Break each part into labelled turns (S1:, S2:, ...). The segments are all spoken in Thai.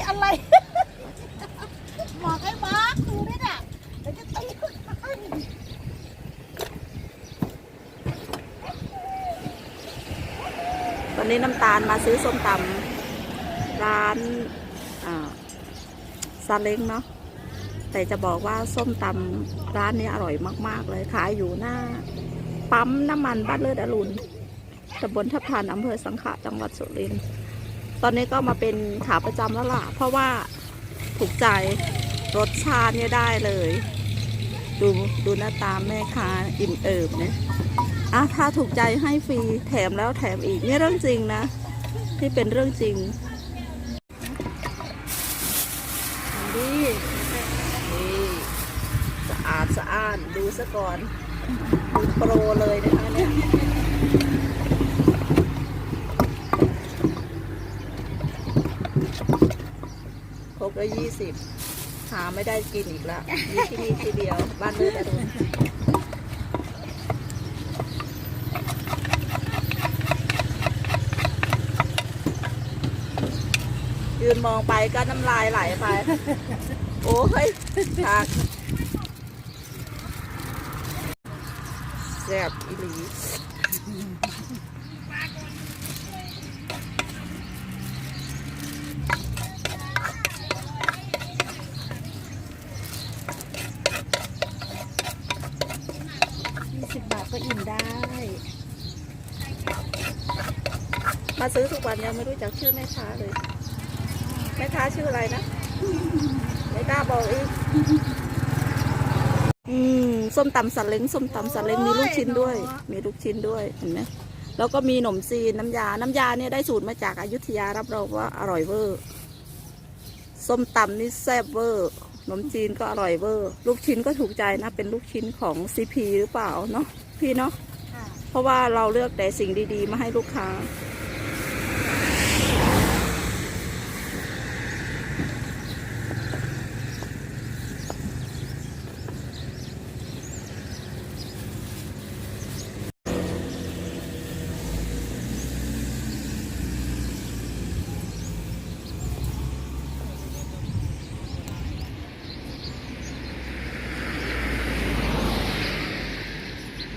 S1: ยอะไรบอกไอ้มาดูนี่น่ะเดี๋ยวจะตีให้
S2: ตอนนี้น้ำตาลมาซื้อส้มตำร้านอ่าซาเล้งเนาะแต่จะบอกว่าส้มตำร้านนี้อร่อยมาก ๆ เลยขายอยู่หน้า ปั๊มน้ำมันบ้านเลิศอรุณตำบลทับทันอำเภอสังขะจังหวัดสุรินทร์ ตอนนี้ก็มาเป็นขาประจำแล้วล่ะ เพราะว่าถูกใจรสชาติเนี่ยได้เลย ดูดูหน้าตาแม่ค้าอิ่มเอิบเนี่ยอะถ้าถูกใจให้ฟรีแถมแล้วแถมอีกนี่เรื่องจริงนะ ที่เป็นเรื่องจริงดีนี่สะอาดสะอ้านดูซะก่อนดูโปรยนะคะเนี่ยค รบแล้วยี่สิบหาไม่ได้กินอีกแล้วมีที่นี่ที่เดียว บ้านเลือดอรุณยืนมองไปก็น้ำลายไหลไป โอ้ยฉากแซ่บอีหลี
S1: ยี่สิบบาทก็อิ่มได้
S2: มาซื้อทุกวันยังไม่รู้จักชื่อแม่ค้าเลย แม่ค้าชื่ออะไรนะไม่กล้าบอกอีกอืมส้มตำสันเล้งส้มตำสันเล้งมีลูกชิ้นด้วย มีลูกชิ้นด้วยเห็นไหมแล้วก็มีหนมจีนน้ำยา น้ำยาเนี่ยได้สูตรมาจากอายุทยารับรองว่าอร่อยเวอร์ส้มตำนี่แซ่บเวอร์ขนมจีนก็อร่อยเวอร์ ลูกชิ้นก็ถูกใจนะ เป็นลูกชิ้นของซีพีหรือเปล่าเนาะพี่เนาะ
S1: ค่ะ
S2: เพราะว่าเราเลือกแต่สิ่งดี ๆ มาให้ลูกค้า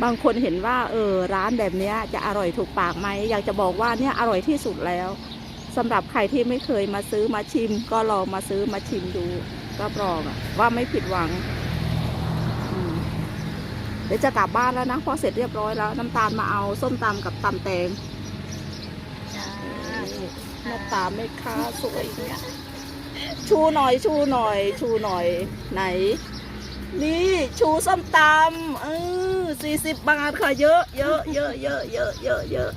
S2: บางคนเห็นว่าเออร้านแบบเนี้ยจะอร่อยถูกปากไหมอยากจะบอกว่าเนี่ยอร่อยที่สุดแล้วสำหรับใครที่ไม่เคยมาซื้อมาชิม ก็ลองมาซื้อมาชิมดูรับรองอะว่าไม่ผิดหวังอืมเดี๋ยวจะกลับบ้านแล้วนะเพอเสร็จเรียบร้อยแล้ว น้ำตาลมาเอาส้มตำกับตำแตง
S1: จ้า
S2: หน้าตาไม่ค้าสวยเนี่ยชูหน่อยชูหน่อย ชูหน่อย ไหน นี่ชูส้มตำเออ สี่สิบบาทค่ะ เยอะเยอะเยอะเยอะเยอะเยอะเยอะ